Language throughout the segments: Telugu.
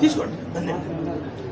తీసుకోండి ధన్యవాదాలు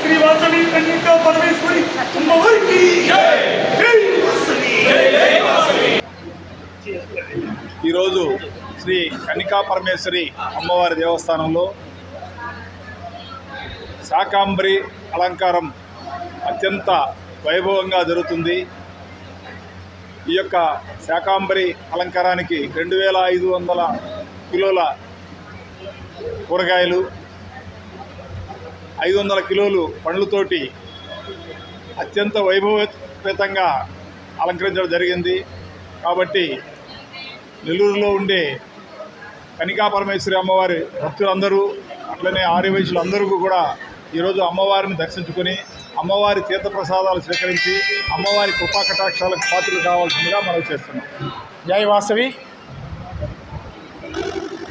శ్రీ వాసవి కన్యకా పరమేశ్వరి అమ్మవారికి జై ఈరోజు శ్రీ కన్నికా పరమేశ్వరి అమ్మవారి దేవస్థానంలో శాకాంబరి అలంకారం అత్యంత వైభవంగా జరుగుతుంది. ఈ యొక్క శాకాంబరి అలంకారానికి రెండు వేల ఐదు వందల కిలోల కూరగాయలు ఐదు వందల కిలోలు పండ్లతోటి అత్యంత వైభవపేతంగా అలంకరించడం జరిగింది. కాబట్టి నెల్లూరులో ఉండే కనికా పరమేశ్వరి అమ్మవారి భక్తులందరూ అట్లనే ఆర్యవైశ్యులు అందరికీ కూడా ఈరోజు అమ్మవారిని దర్శించుకొని అమ్మవారి తీర్థప్రసాదాలు స్వీకరించి అమ్మవారి కృపాకటాక్షాలకు పాత్రలు కావాల్సిందిగా మనం చేస్తున్నాం. జై వాసవి.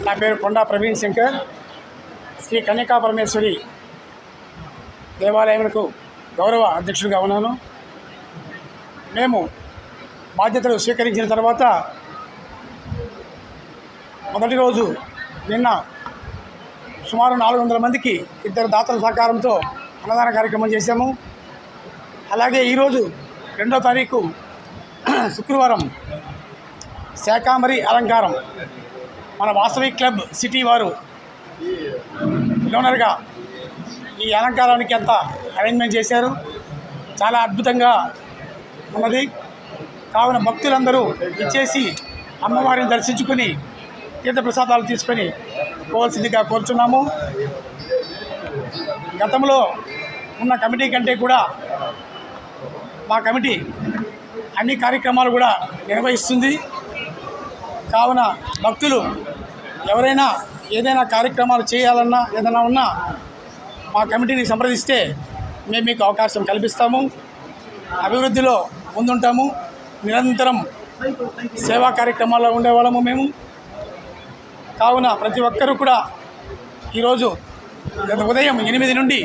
నా పేరు కొండా ప్రవీణ్ శంకర్. శ్రీ కన్యకా పరమేశ్వరి దేవాలయములకు గౌరవ అధ్యక్షుడిగా ఉన్నాను. మేము బాధ్యతలు స్వీకరించిన తర్వాత మొదటి రోజు నిన్న సుమారు నాలుగు వందల మందికి ఇద్దరు దాతల సహకారంతో అన్నదాన కార్యక్రమం చేశాము. అలాగే ఈరోజు రెండో తారీఖు శుక్రవారం శాకాంబరి అలంకారం. మన వాసవి క్లబ్ సిటీ వారు డోనర్గా ఈ అలంకారానికి అంతా అరేంజ్మెంట్ చేశారు. చాలా అద్భుతంగా ఉన్నది. కావున భక్తులందరూ ఇచ్చేసి అమ్మవారిని దర్శించుకుని తీర్థప్రసాదాలు తీసుకొని పోవాల్సిందిగా కోరుచున్నాము. గతంలో ఉన్న కమిటీ కంటే కూడా మా కమిటీ అన్ని కార్యక్రమాలు కూడా నిర్వహిస్తుంది. కావున భక్తులు ఎవరైనా ఏదైనా కార్యక్రమాలు చేయాలన్నా ఏదైనా ఉన్నా మా కమిటీని సంప్రదిస్తే మేము మీకు అవకాశం కల్పిస్తాము. అభివృద్ధిలో ముందుంటాము. నిరంతరం సేవా కార్యక్రమాల్లో ఉండేవాళ్ళము మేము. కావున ప్రతి ఒక్కరూ కూడా ఈరోజు గత ఉదయం ఎనిమిది నుండి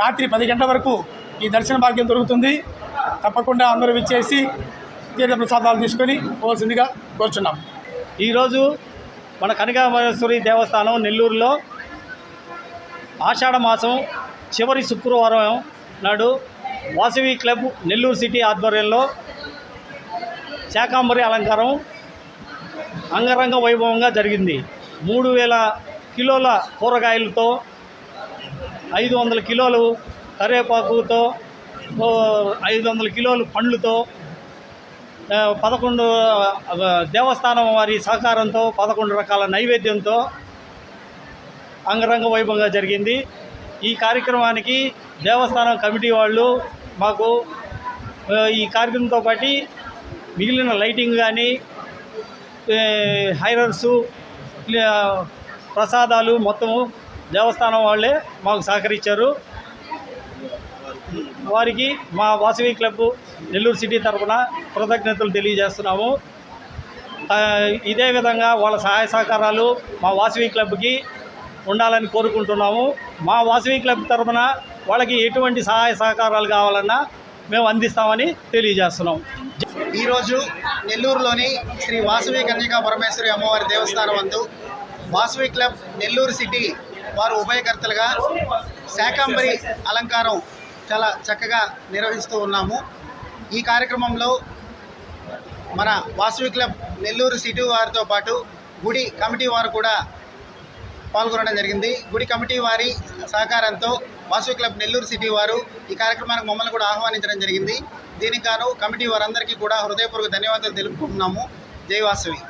రాత్రి పది గంటల వరకు ఈ దర్శన భాగ్యం దొరుకుతుంది. తప్పకుండా అందరూ విచ్చేసి తీర్థ ప్రసాదాలు తీసుకొని పోవాల్సిందిగా కోరుచున్నాం. ఈరోజు మన కనకామేశ్వరి దేవస్థానం నెల్లూరులో ఆషాఢ మాసం చివరి శుక్రవారం నాడు వాసవి క్లబ్ నెల్లూరు సిటీ ఆధ్వర్యంలో శాకాంబరి అలంకారం అంగరంగ వైభవంగా జరిగింది. మూడు వేల కిలోల కూరగాయలతో ఐదు వందల కిలోలు కరివేపాకుతో ఐదు వందల కిలోలు పండ్లతో పదకొండు దేవస్థానం వారి సహకారంతో పదకొండు రకాల నైవేద్యంతో అంగరంగ వైభవంగా జరిగింది. ఈ కార్యక్రమానికి దేవస్థానం కమిటీ వాళ్ళు మాకు ఈ కార్యక్రమంతో పాటు మిగిలిన లైటింగ్ కానీ హైరర్సు ప్రసాదాలు మొత్తము దేవస్థానం వాళ్ళే మాకు సహకరించారు. వారికి మా వాసవి క్లబ్ నెల్లూరు సిటీ తరఫున కృతజ్ఞతలు తెలియజేస్తున్నాము. ఇదే విధంగా వాళ్ళ సహాయ సహకారాలు మా వాసవి క్లబ్కి ఉండాలని కోరుకుంటున్నాము. మా వాసవి క్లబ్ తరఫున వాళ్ళకి ఎటువంటి సహాయ సహకారాలు కావాలన్నా మేము అందిస్తామని తెలియజేస్తున్నాం ఈరోజు నెల్లూరులోని శ్రీ వాసవి కన్యకా పరమేశ్వరి అమ్మవారి దేవస్థానం అందు వాసవి క్లబ్ నెల్లూరు సిటీ వారు ఉభయకర్తలుగా శాకాంబరి అలంకారం చాలా చక్కగా నిర్వహిస్తూ ఉన్నాము. ఈ కార్యక్రమంలో మన వాసవి క్లబ్ నెల్లూరు సిటీ వారితో పాటు గుడి కమిటీ వారు కూడా పాల్గొనడం జరిగింది. గుడి కమిటీ వారి సహకారంతో వాసు క్లబ్ నెల్లూరు సిటీ వారు ఈ కార్యక్రమానికి మమ్మల్ని కూడా ఆహ్వానించడం జరిగింది. దీనికి గాను కమిటీ వారందరికీ కూడా హృదయపూర్వక ధన్యవాదాలు తెలుపుకుంటున్నాము. జై వాసవి.